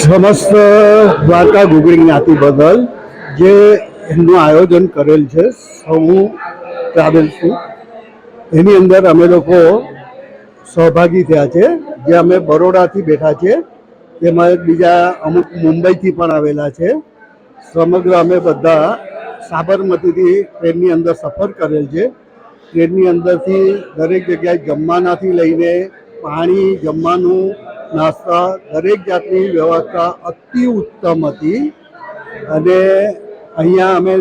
સમસ્ત દ્વારકા ગુગળી જ્ઞાતિ બદલ જે એમનું આયોજન કરેલ છે હું ટ્રાવેલ છું. એની અંદર અમે લોકો સહભાગી થયા છે. જે અમે બરોડાથી બેઠા છે, તેમાં બીજા અમુક મુંબઈથી પણ આવેલા છે. સમગ્ર અમે બધા સાબરમતીથી ટ્રેનની અંદર સફર કરેલ છે. ટ્રેનની અંદરથી દરેક જગ્યાએ જમવાનાથી લઈને પાણી જમવાનું નાસ્તા દરેક જાતની વ્યવસ્થા અતિ ઉત્તમ હતી. અને અહીંયા અમે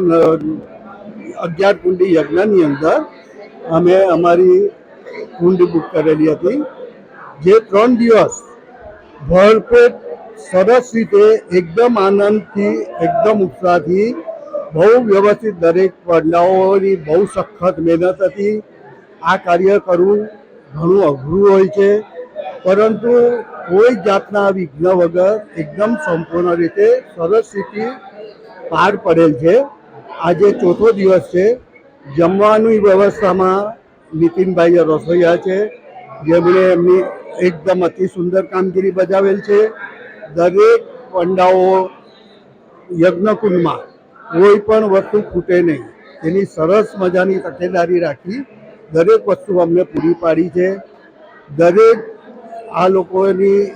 અગિયાર કુંડી યજ્ઞની અંદર અમે અમારી કુંડ બુક કરેલી હતી. જે ત્રણ દિવસ ભરપેટ સરસ રીતે એકદમ આનંદથી, એકદમ ઉત્સાહથી, બહુ વ્યવસ્થિત દરેક પગલાઓની બહુ સખત મહેનત હતી. આ કાર્ય કરવું ઘણું અઘરું હોય છે. પરંતુ કોઈ જાતના વિઘ્ન વગર એકદમ સંપૂર્ણ રીતે સરસ સ્થિતિ પાર પડેલ છે. આજે ચોથો દિવસ છે. જમવાની વ્યવસ્થામાં નીતિનભાઈએ રસોઈયા છે. જેમણે એમની એકદમ અતિ સુંદર કામગીરી બજાવેલ છે. દરેક પંડાઓ યજ્ઞકુંડમાં કોઈ પણ વસ્તુ ખૂટે નહીં. એની સરસ મજાની તકેદારી રાખી દરેક વસ્તુ અમને પૂરી પાડી છે. દરેક આ લોકોની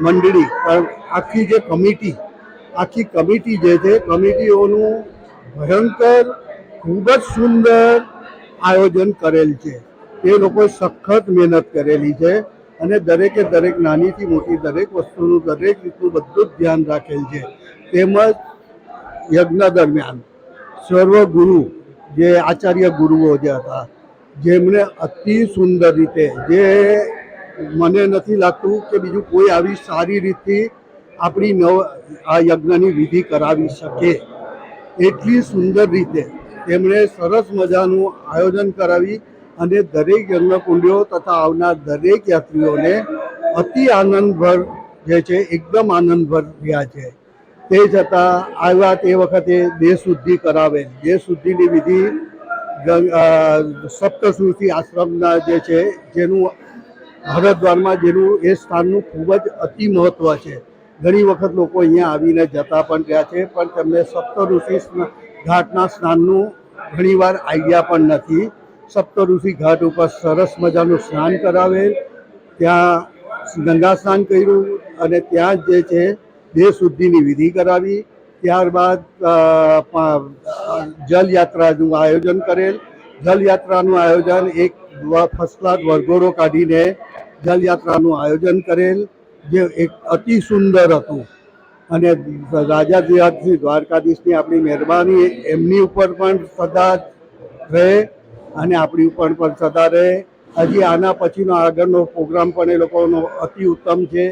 મંડળી આખી જે કમિટી, આખી કમિટી જે છે, કમિટીઓનું ભયંકર, ખૂબ જ સુંદર આયોજન કરેલ છે. તે લોકોએ સખત મહેનત કરેલી છે અને દરેકે દરેક નાનીથી મોટી, દરેક વસ્તુનું, દરેક રીતનું બધું જ ધ્યાન રાખેલ છે. તેમજ યજ્ઞ દરમિયાન સર્વ ગુરુ, જે આચાર્ય ગુરુઓ જે હતા જેમણે અતિ સુંદર રીતે, જે મને નથી લાગતું કે બીજું કોઈ આવી સારી રીતથી આપણી નવ આ યજ્ઞની વિધિ કરાવી શકે. એટલી સુંદર રીતે તેમણે સરસ મજાનું આયોજન કરાવી અને દરેક યજ્ઞકુંડીઓ તથા આવનાર દરેક યાત્રીઓને અતિ આનંદભર જે છે, એકદમ આનંદભર રહ્યા છે. તે છતાં આવ્યા તે વખતે દેહશુદ્ધિ કરાવે. દેહશુદ્ધિની વિધિ ગંગ- આશ્રમના જે છે, જેનું હરદ્વારમાં જેનું એ સ્થાનનું ખૂબ જ અતિ મહત્ત્વ છે. ઘણી વખત લોકો અહીંયા આવીને જતા પણ રહ્યા છે, પણ તેમને સપ્તઋષિ ઘાટના સ્નાનનું ઘણીવાર આઈડિયા પણ નથી. સપ્તઋષિ ઘાટ ઉપર સરસ મજાનું સ્નાન કરાવેલ ત્યાં ગંગા સ્નાન કર્યું અને ત્યાં જે છે દેહ શુદ્ધિની વિધિ કરાવી. ત્યારબાદ જલયાત્રાનું આયોજન કરેલ. જલયાત્રાનું આયોજન એક ફર્સ્ટ ક્લાસ વરઘોડો કાઢીને જલયાત્રાનું આયોજન કરેલ, જે એક અતિ સુંદર હતું. અને રાજા રાજાધિરાજશ્રી દ્વારકાધીશની આપણી મહેરબાની, એમની ઉપર પણ સદા રહે અને આપણી ઉપર પણ સદા રહે. હજી આના પછીનો આગળનો પ્રોગ્રામ પણ એ લોકોનો અતિ ઉત્તમ છે,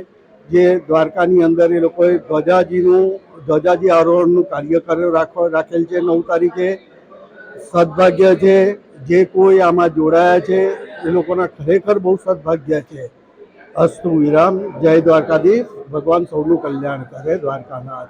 જે દ્વારકાની અંદર એ લોકોએ ધ્વજાજીનું, ધ્વજાજી આરોહણનું કાર્ય કર્યો રાખવા રાખેલ છે નવ તારીખે. સદભાગ્ય છે જે કોઈ આમાં જોડાયા છે, એ લોકોના ખરેખર બહુ સદભાગ્ય છે. અસ્તુ વિરામ. જય દ્વારકાધીશ. ભગવાન સૌનું કલ્યાણ કરે દ્વારકાનાથ.